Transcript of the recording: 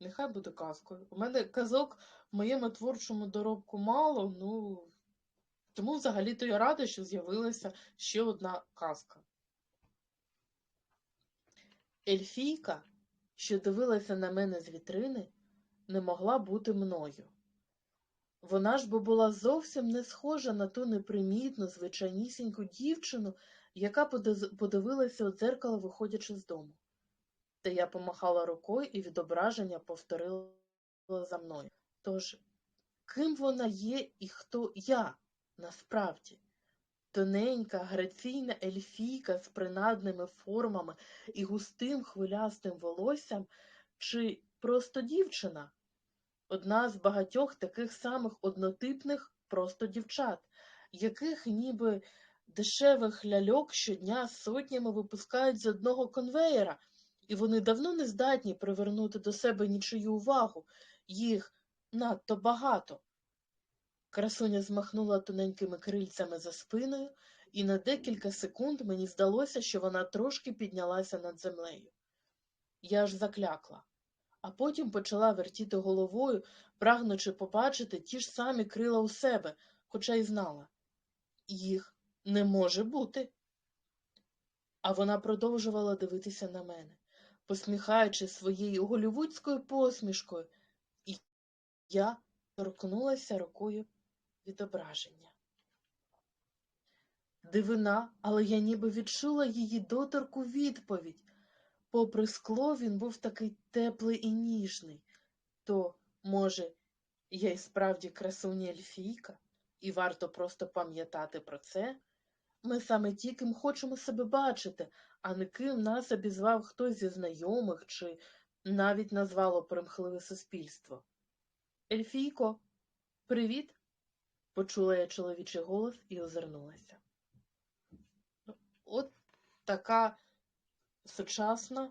Нехай буде казкою. У мене казок в моєму творчому доробку мало, ну тому взагалі-то я рада, що з'явилася ще одна казка. Ельфійка, що дивилася на мене з вітрини, не могла бути мною. Вона ж бо була зовсім не схожа на ту непримітну, звичайнісіньку дівчину, яка подивилася у дзеркало, виходячи з дому. Та я помахала рукою, і відображення повторило за мною. Тож, ким вона є і хто я насправді? Тоненька, граційна ельфійка з принадними формами і густим хвилястим волоссям, чи просто дівчина? Одна з багатьох таких самих однотипних просто дівчат, яких ніби дешевих ляльок щодня сотнями випускають з одного конвеєра, і вони давно не здатні привернути до себе нічию увагу, їх надто багато. Красуня змахнула тоненькими крильцями за спиною, і на декілька секунд мені здалося, що вона трошки піднялася над землею. Я аж заклякла, а потім почала вертіти головою, прагнучи побачити ті ж самі крила у себе, хоча й знала. Їх не може бути. А вона продовжувала дивитися на мене, посміхаючись своєю голівудською посмішкою, і я торкнулася рукою відображення. Дивина, але я ніби відчула її доторку відповідь. Попри скло, він був такий теплий і ніжний. То, може, я й справді красуня ельфійка, і варто просто пам'ятати про це? Ми саме ті, ким хочемо себе бачити, а не ким нас обізвав хтось зі знайомих чи навіть назвало примхливе суспільство. Ельфійко, привіт! почула я чоловічий голос і озирнулася. От така сучасна